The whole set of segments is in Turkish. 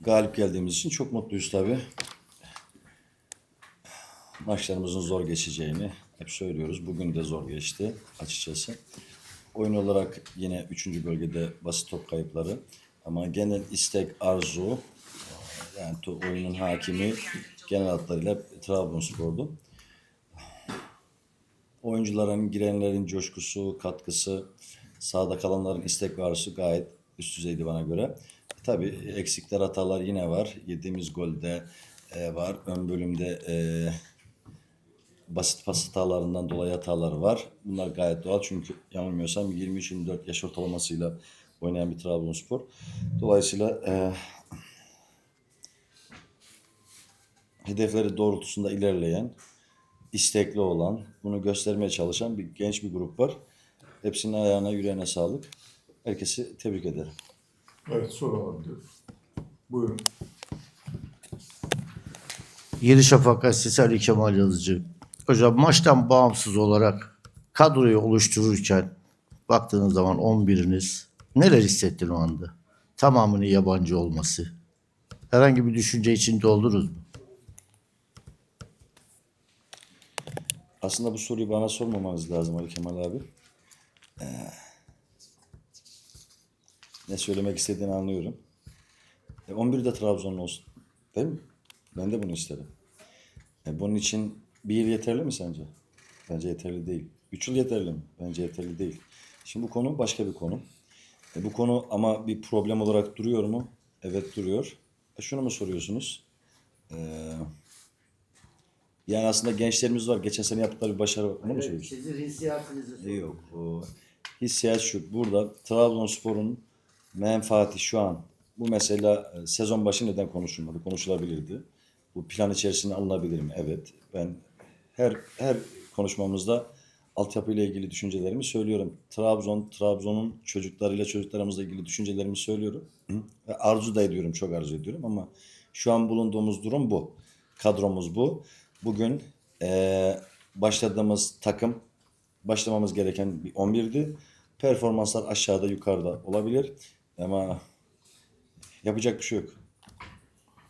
galip geldiğimiz için çok mutluyuz tabii. Maçlarımızın zor geçeceğini hep söylüyoruz. Bugün de zor geçti açıkçası. Oyun olarak yine 3. bölgede basit top kayıpları. Ama genel istek, arzu, yani oyunun hakimi genel hatlarıyla Trabzonspor'du. Oyuncuların, girenlerin coşkusu, katkısı, sahada kalanların istek ve arzusu gayet üst düzeydi bana göre. Tabii eksikler, hatalar yine var. Yediğimiz golde e, var. Ön bölümde e, basit pas hatalarından dolayı hatalar var. Bunlar gayet doğal çünkü yanılmıyorsam 23-24 yaş ortalamasıyla oynayan bir Trabzonspor. Dolayısıyla e, hedefleri doğrultusunda ilerleyen, istekli olan, bunu göstermeye çalışan bir genç bir grup var. Hepsinin ayağına, yüreğine sağlık. Herkesi tebrik ederim. Evet soru diyorum. Buyurun. Yeni Şafak Gazetesi Ali Kemal Yazıcı. Hocam maçtan bağımsız olarak kadroyu oluştururken baktığınız zaman 11'iniz neler hissettin o anda? Tamamının yabancı olması. Herhangi bir düşünce içinde oldunuz mu? Aslında bu soruyu bana sormamanız lazım Ali Kemal abi. Ee, ne söylemek istediğini anlıyorum. E, 11 de Trabzonlu olsun. Değil mi? Ben de bunu isterim. E, bunun için bir yıl yeterli mi sence? Bence yeterli değil. Üç yıl yeterli mi? Bence yeterli değil. Şimdi bu konu başka bir konu. E, bu konu ama bir problem olarak duruyor mu? Evet duruyor. E, şunu mu soruyorsunuz? Eee yani aslında gençlerimiz var. Geçen sene yaptıkları bir başarı var. Onu mu söylüyorsun? Sizin hissiyatınızı E, Yok. O hissiyat şu. Burada Trabzonspor'un menfaati şu an bu mesela e, sezon başı neden konuşulmadı? Konuşulabilirdi. Bu plan içerisine alınabilir mi? Evet. Ben her her konuşmamızda altyapıyla ilgili düşüncelerimi söylüyorum. Trabzon, Trabzon'un çocuklarıyla çocuklarımızla ilgili düşüncelerimi söylüyorum. Ve arzu da ediyorum, çok arzu ediyorum ama şu an bulunduğumuz durum bu. Kadromuz bu. Bugün eee, başladığımız takım başlamamız gereken bir 11'di. Performanslar aşağıda yukarıda olabilir ama yapacak bir şey yok.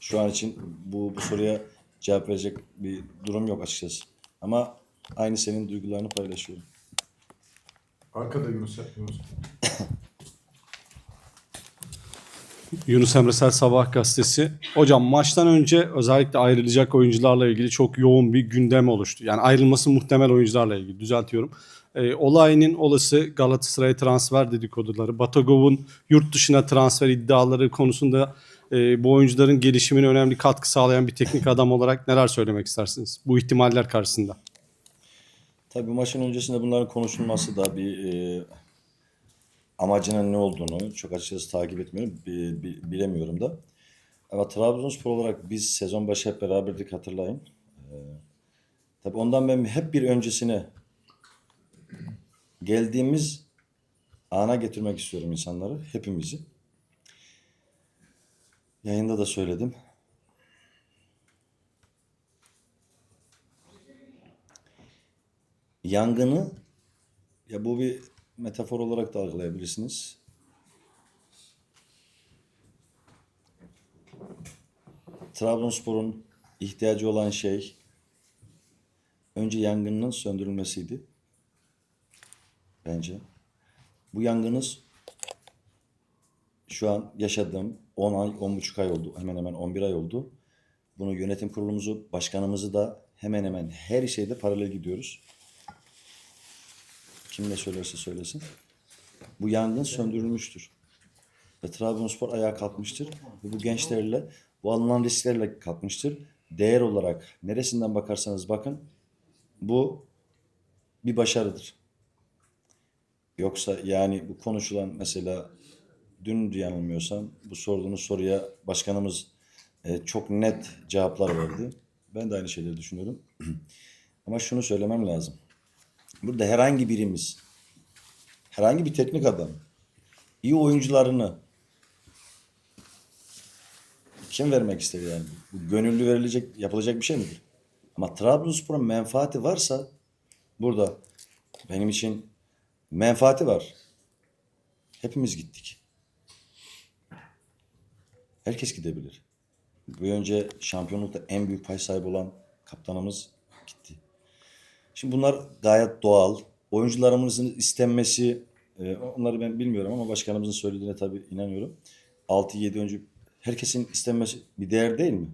Şu an için bu, bu soruya cevap verecek bir durum yok açıkçası. Ama aynı senin duygularını paylaşıyorum. Arkada Yunus. Yunus. Yunus Emre Sel Sabah gazetesi. Hocam maçtan önce özellikle ayrılacak oyuncularla ilgili çok yoğun bir gündem oluştu. Yani ayrılması muhtemel oyuncularla ilgili düzeltiyorum. Ee, olayının olası Galatasaray'a transfer dedikoduları, Batagov'un yurt dışına transfer iddiaları konusunda e, bu oyuncuların gelişimine önemli katkı sağlayan bir teknik adam olarak neler söylemek istersiniz bu ihtimaller karşısında? Tabii maçın öncesinde bunların konuşulması da bir e, amacının ne olduğunu çok açıkçası takip etmiyorum, bi- bi- bilemiyorum da. Ama Trabzonspor olarak biz sezon başı hep beraberdik hatırlayın. E, tabii ondan ben hep bir öncesine geldiğimiz ana getirmek istiyorum insanları, hepimizi. Yayında da söyledim. Yangını ya bu bir metafor olarak da algılayabilirsiniz. Trabzonspor'un ihtiyacı olan şey önce yangının söndürülmesiydi. Bence. Bu yangınız şu an yaşadığım 10 ay, 10,5 ay oldu. Hemen hemen 11 ay oldu. Bunu yönetim kurulumuzu, başkanımızı da hemen hemen her şeyde paralel gidiyoruz. Kim ne söylerse söylesin. Bu yangın söndürülmüştür. Ve Trabzonspor ayağa kalkmıştır. Ve bu gençlerle, bu alınan risklerle kalkmıştır. Değer olarak neresinden bakarsanız bakın bu bir başarıdır. Yoksa yani bu konuşulan mesela dün yanılmıyorsam bu sorduğunuz soruya başkanımız e, çok net cevaplar verdi. Ben de aynı şeyleri düşünüyorum. Ama şunu söylemem lazım. Burada herhangi birimiz, herhangi bir teknik adam, iyi oyuncularını kim vermek istedi yani? Bu gönüllü verilecek, yapılacak bir şey midir? Ama Trabzonspor'un menfaati varsa burada benim için menfaati var. Hepimiz gittik. Herkes gidebilir. Bir önce şampiyonlukta en büyük pay sahibi olan kaptanımız gitti. Şimdi bunlar gayet doğal. Oyuncularımızın istenmesi, e, onları ben bilmiyorum ama başkanımızın söylediğine tabii inanıyorum. 6-7 oyuncu herkesin istenmesi bir değer değil mi?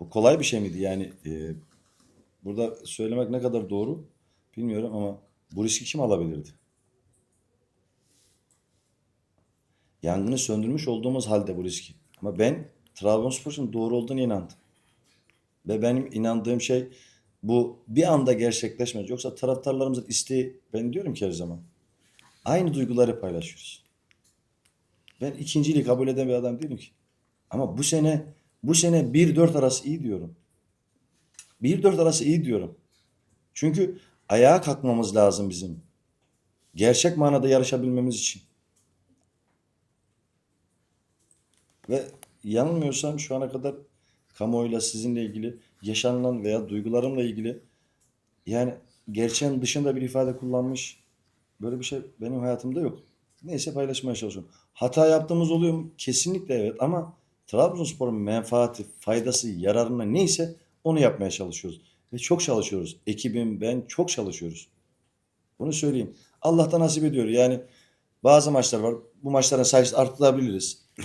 Bu kolay bir şey miydi? Yani e, burada söylemek ne kadar doğru bilmiyorum ama bu riski kim alabilirdi? Yangını söndürmüş olduğumuz halde bu riski. Ama ben Trabzonspor için doğru olduğunu inandım. Ve benim inandığım şey bu bir anda gerçekleşmez. Yoksa taraftarlarımızın isteği, ben diyorum ki her zaman, aynı duyguları paylaşıyoruz. Ben ikinciliği kabul eden bir adam değilim ki. Ama bu sene bu sene 1-4 arası iyi diyorum. 1-4 arası iyi diyorum. Çünkü ayağa kalkmamız lazım bizim. Gerçek manada yarışabilmemiz için. Ve yanılmıyorsam şu ana kadar kamuoyuyla sizinle ilgili yaşanılan veya duygularımla ilgili yani gerçeğin dışında bir ifade kullanmış böyle bir şey benim hayatımda yok. Neyse paylaşmaya çalışıyorum. Hata yaptığımız oluyor mu? Kesinlikle evet ama Trabzonspor'un menfaati, faydası, yararına neyse onu yapmaya çalışıyoruz. Ve çok çalışıyoruz. Ekibim, ben çok çalışıyoruz. Bunu söyleyeyim. Allah da nasip ediyor. Yani bazı maçlar var. Bu maçların sayısını arttırabiliriz.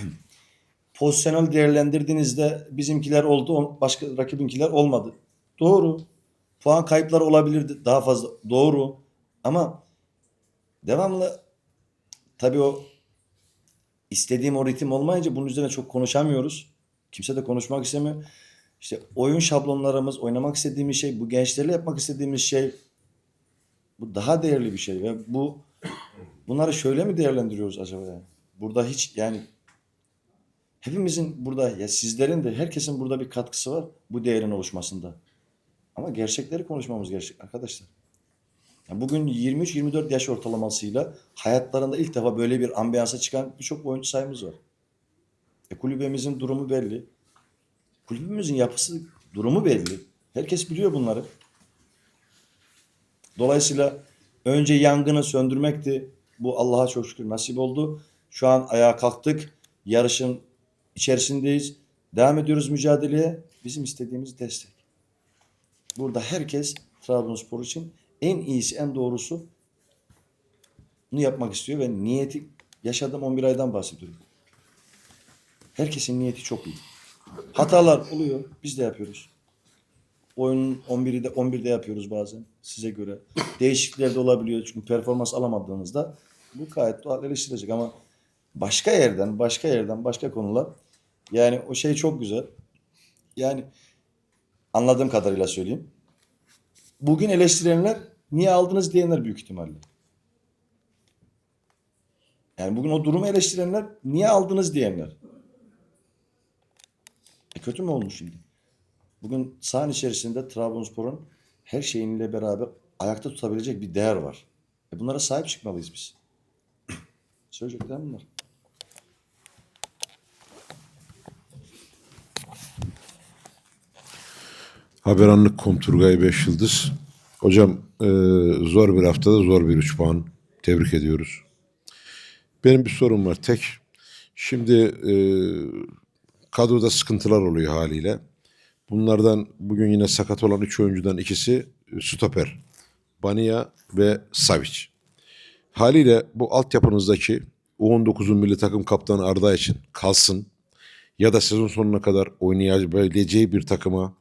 Pozisyonel değerlendirdiğinizde bizimkiler oldu, başka rakibinkiler olmadı. Doğru. Puan kayıpları olabilirdi daha fazla. Doğru. Ama devamlı tabii o istediğim o ritim olmayınca bunun üzerine çok konuşamıyoruz. Kimse de konuşmak istemiyor. İşte oyun şablonlarımız, oynamak istediğimiz şey, bu gençlerle yapmak istediğimiz şey bu daha değerli bir şey ve bu bunları şöyle mi değerlendiriyoruz acaba? Burada hiç yani hepimizin burada ya sizlerin de herkesin burada bir katkısı var bu değerin oluşmasında. Ama gerçekleri konuşmamız gerçek arkadaşlar. Yani bugün 23-24 yaş ortalamasıyla hayatlarında ilk defa böyle bir ambiyansa çıkan birçok oyuncu sayımız var. E kulübemizin durumu belli. Kulübümüzün yapısı, durumu belli. Herkes biliyor bunları. Dolayısıyla önce yangını söndürmekti. Bu Allah'a çok şükür nasip oldu. Şu an ayağa kalktık. Yarışın içerisindeyiz. Devam ediyoruz mücadeleye. Bizim istediğimiz destek. Burada herkes Trabzonspor için en iyisi, en doğrusu bunu yapmak istiyor ve niyeti yaşadığım 11 aydan bahsediyorum. Herkesin niyeti çok iyi. Hatalar oluyor. Biz de yapıyoruz. Oyunun 11'i de 11'de yapıyoruz bazen size göre. Değişiklikler de olabiliyor çünkü performans alamadığınızda bu gayet doğal eleştirilecek ama başka yerden, başka yerden, başka konular yani o şey çok güzel. Yani anladığım kadarıyla söyleyeyim. Bugün eleştirenler niye aldınız diyenler büyük ihtimalle. Yani bugün o durumu eleştirenler niye aldınız diyenler. E kötü mü olmuş şimdi? Bugün sahanın içerisinde Trabzonspor'un her şeyinle beraber ayakta tutabilecek bir değer var. E bunlara sahip çıkmalıyız biz. Söyleyeceklerim bunlar. Haberanlık.com Turgay 5 Yıldız. Hocam e, zor bir haftada zor bir 3 puan. Tebrik ediyoruz. Benim bir sorum var tek. Şimdi e, kadroda sıkıntılar oluyor haliyle. Bunlardan bugün yine sakat olan 3 oyuncudan ikisi e, stoper. Bania ve Savic. Haliyle bu altyapınızdaki U19'un milli takım kaptanı Arda için kalsın ya da sezon sonuna kadar oynayabileceği bir takıma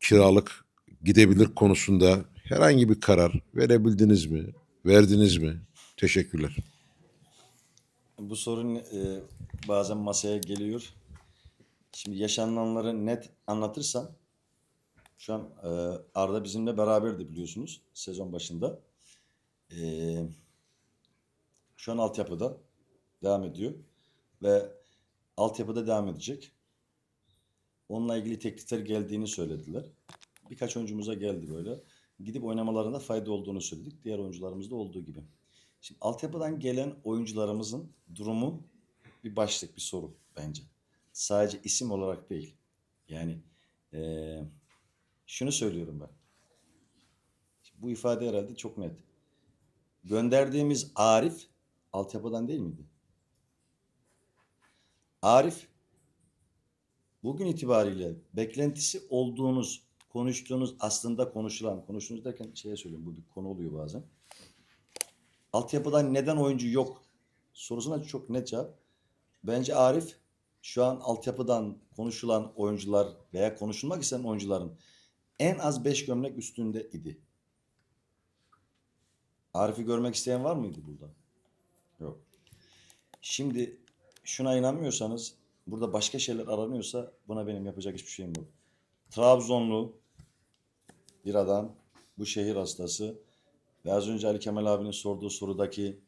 kiralık gidebilir konusunda herhangi bir karar verebildiniz mi? Verdiniz mi? Teşekkürler. Bu sorun e, bazen masaya geliyor. Şimdi yaşananları net anlatırsam şu an e, Arda bizimle beraberdi biliyorsunuz sezon başında. E, şu an altyapıda devam ediyor ve altyapıda devam edecek. Onunla ilgili teklifler geldiğini söylediler. Birkaç oyuncumuza geldi böyle. Gidip oynamalarında fayda olduğunu söyledik. Diğer oyuncularımızda olduğu gibi. Şimdi altyapıdan gelen oyuncularımızın durumu bir başlık, bir soru bence. Sadece isim olarak değil. Yani eee, şunu söylüyorum ben. Bu ifade herhalde çok net. Gönderdiğimiz Arif altyapıdan değil miydi? Arif bugün itibariyle beklentisi olduğunuz, konuştuğunuz, aslında konuşulan, konuştuğunuz derken şeye söylüyorum bu bir konu oluyor bazen. Altyapıdan neden oyuncu yok sorusuna çok net cevap. Bence Arif şu an altyapıdan konuşulan oyuncular veya konuşulmak istenen oyuncuların en az 5 gömlek üstünde idi. Arif'i görmek isteyen var mıydı burada? Yok. Şimdi şuna inanmıyorsanız burada başka şeyler aranıyorsa buna benim yapacak hiçbir şeyim yok. Trabzonlu bir adam, bu şehir hastası ve az önce Ali Kemal abinin sorduğu sorudaki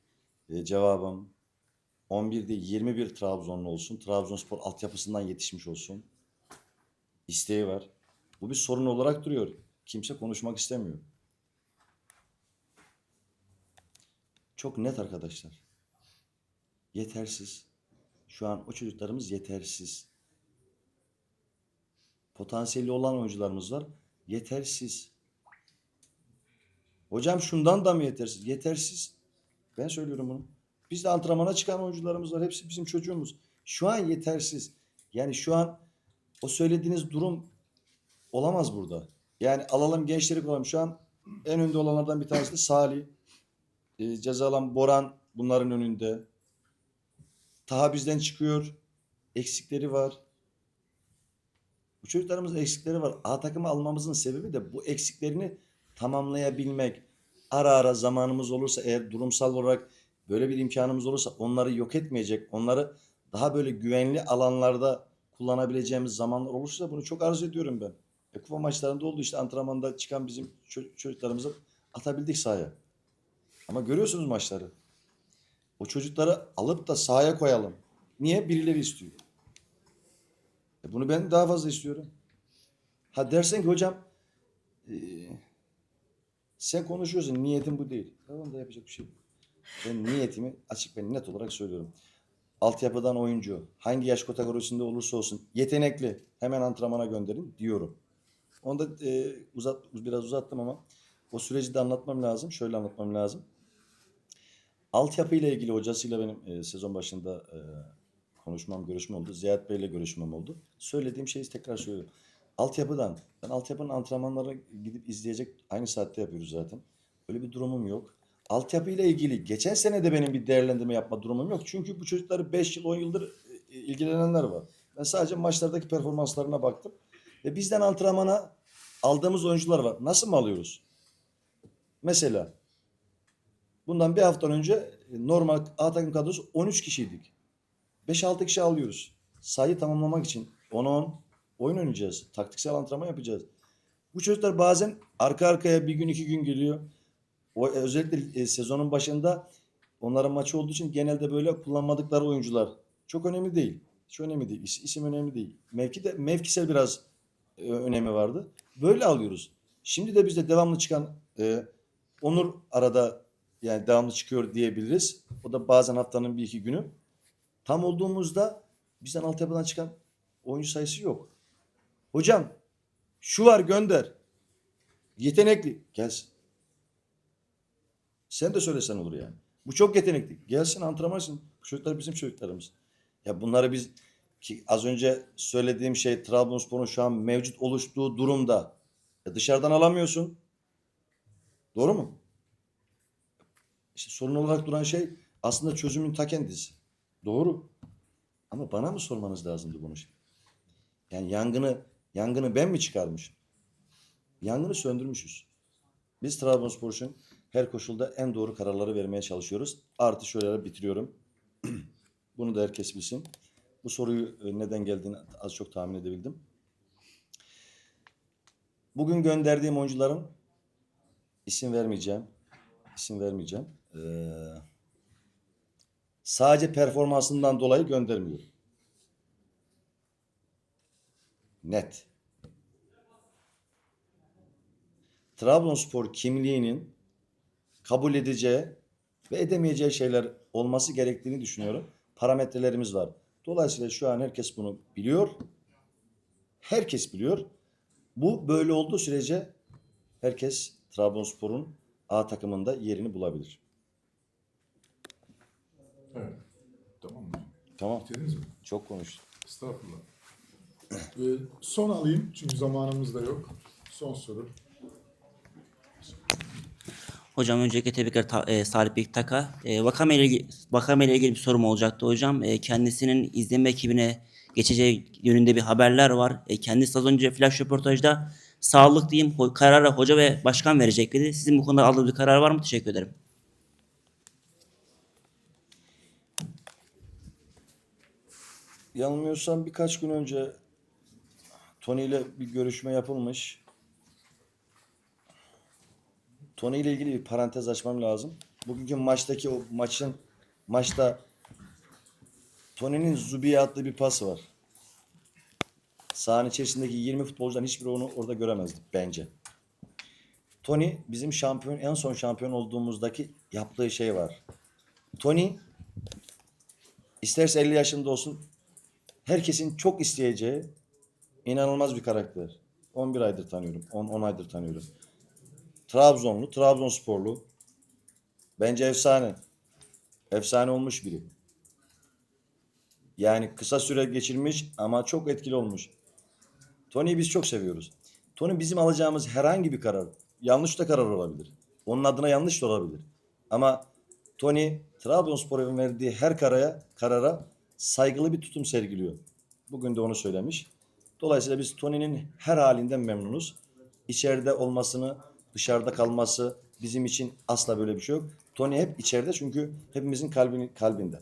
e, cevabım 11 değil 21 Trabzonlu olsun. Trabzonspor altyapısından yetişmiş olsun. İsteği var. Bu bir sorun olarak duruyor. Kimse konuşmak istemiyor. Çok net arkadaşlar. Yetersiz. Şu an o çocuklarımız yetersiz. Potansiyeli olan oyuncularımız var. Yetersiz. Hocam şundan da mı yetersiz? Yetersiz. Ben söylüyorum bunu. Biz de antrenmana çıkan oyuncularımız var. Hepsi bizim çocuğumuz. Şu an yetersiz. Yani şu an o söylediğiniz durum olamaz burada. Yani alalım gençleri koyalım. Şu an en önde olanlardan bir tanesi de Salih. E, cezalan Boran bunların önünde. Taha bizden çıkıyor. Eksikleri var. Bu çocuklarımızın eksikleri var. A takımı almamızın sebebi de bu eksiklerini tamamlayabilmek. Ara ara zamanımız olursa eğer durumsal olarak böyle bir imkanımız olursa onları yok etmeyecek. Onları daha böyle güvenli alanlarda kullanabileceğimiz zamanlar olursa bunu çok arzu ediyorum ben. E, kupa maçlarında oldu işte antrenmanda çıkan bizim ço- çocuklarımızı atabildik sahaya. Ama görüyorsunuz maçları. O çocukları alıp da sahaya koyalım. Niye? Birileri istiyor. E bunu ben daha fazla istiyorum. Ha dersen ki hocam e, sen konuşuyorsun niyetin bu değil. Tamam da yapacak bir şey yok. Ben niyetimi açık ve net olarak söylüyorum. Altyapıdan oyuncu hangi yaş kategorisinde olursa olsun yetenekli hemen antrenmana gönderin diyorum. Onu da e, uzat, biraz uzattım ama o süreci de anlatmam lazım. Şöyle anlatmam lazım. Altyapı ile ilgili hocasıyla benim e, sezon başında e, konuşmam, görüşmem oldu. Ziyaet Bey ile görüşmem oldu. Söylediğim şeyi tekrar söylüyorum. Altyapıdan, ben altyapının antrenmanlarına gidip izleyecek aynı saatte yapıyoruz zaten. Öyle bir durumum yok. Altyapı ile ilgili geçen sene de benim bir değerlendirme yapma durumum yok. Çünkü bu çocukları 5 yıl 10 yıldır e, ilgilenenler var. Ben sadece maçlardaki performanslarına baktım. Ve bizden antrenmana aldığımız oyuncular var. Nasıl mı alıyoruz? Mesela bundan bir hafta önce e, normal A takım kadrosu 13 kişiydik. 5-6 kişi alıyoruz. Sayı tamamlamak için 10-10 oyun oynayacağız. Taktiksel antrenman yapacağız. Bu çocuklar bazen arka arkaya bir gün iki gün geliyor. O özellikle e, sezonun başında onların maçı olduğu için genelde böyle kullanmadıkları oyuncular. Çok önemli değil. Hiç önemli değil. İs- isim önemli değil. Mevki de mevkisel biraz e, önemi vardı. Böyle alıyoruz. Şimdi de bizde devamlı çıkan e, Onur arada yani devamlı çıkıyor diyebiliriz. O da bazen haftanın bir iki günü. Tam olduğumuzda bizden altyapıdan çıkan oyuncu sayısı yok. Hocam şu var gönder. Yetenekli gelsin. Sen de söylesen olur yani. Bu çok yetenekli. Gelsin antrenman etsin. Bu çocuklar bizim çocuklarımız. Ya bunları biz ki az önce söylediğim şey Trabzonspor'un şu an mevcut oluştuğu durumda e dışarıdan alamıyorsun. Doğru mu? İşte sorun olarak duran şey aslında çözümün ta kendisi. Doğru. Ama bana mı sormanız lazımdı bunu? Yani yangını yangını ben mi çıkarmışım? Yangını söndürmüşüz. Biz Trabzonspor için her koşulda en doğru kararları vermeye çalışıyoruz. Artı şöyle bitiriyorum. Bunu da herkes bilsin. Bu soruyu e, neden geldiğini az çok tahmin edebildim. Bugün gönderdiğim oyuncuların isim vermeyeceğim. İsim vermeyeceğim. Ee, sadece performansından dolayı göndermiyorum. Net. Trabzonspor kimliğinin kabul edeceği ve edemeyeceği şeyler olması gerektiğini düşünüyorum. Parametrelerimiz var. Dolayısıyla şu an herkes bunu biliyor. Herkes biliyor. Bu böyle olduğu sürece herkes Trabzonspor'un A takımında yerini bulabilir. Evet. Tamam mı? Tamam. Bitirdiniz mi? Çok konuştum. Estağfurullah. Ee, son alayım çünkü zamanımız da yok. Son soru. Hocam öncelikle tebrikler ta, e, Salih Bektak'a. E, Vakame ile, ilgili- Vakame ile ilgili bir sorum olacaktı hocam. E, kendisinin izleme ekibine geçeceği yönünde bir haberler var. E, kendisi az önce flash röportajda sağlık diyeyim ho- kararı hoca ve başkan verecek dedi. Sizin bu konuda aldığınız bir karar var mı? Teşekkür ederim. Yanılmıyorsam birkaç gün önce Tony ile bir görüşme yapılmış. Tony ile ilgili bir parantez açmam lazım. Bugünkü maçtaki o maçın maçta Tony'nin Zubi'ye attığı bir pas var. Sahanın içerisindeki 20 futbolcudan hiçbiri onu orada göremezdi bence. Tony bizim şampiyon en son şampiyon olduğumuzdaki yaptığı şey var. Tony isterse 50 yaşında olsun herkesin çok isteyeceği inanılmaz bir karakter. 11 aydır tanıyorum. 10, 10 aydır tanıyorum. Trabzonlu, Trabzonsporlu. Bence efsane. Efsane olmuş biri. Yani kısa süre geçirmiş ama çok etkili olmuş. Tony'yi biz çok seviyoruz. Tony bizim alacağımız herhangi bir karar, yanlış da karar olabilir. Onun adına yanlış da olabilir. Ama Tony Trabzonspor'un verdiği her karaya, karara saygılı bir tutum sergiliyor. Bugün de onu söylemiş. Dolayısıyla biz Tony'nin her halinden memnunuz. İçeride olmasını, dışarıda kalması bizim için asla böyle bir şey yok. Tony hep içeride çünkü hepimizin kalbini, kalbinde.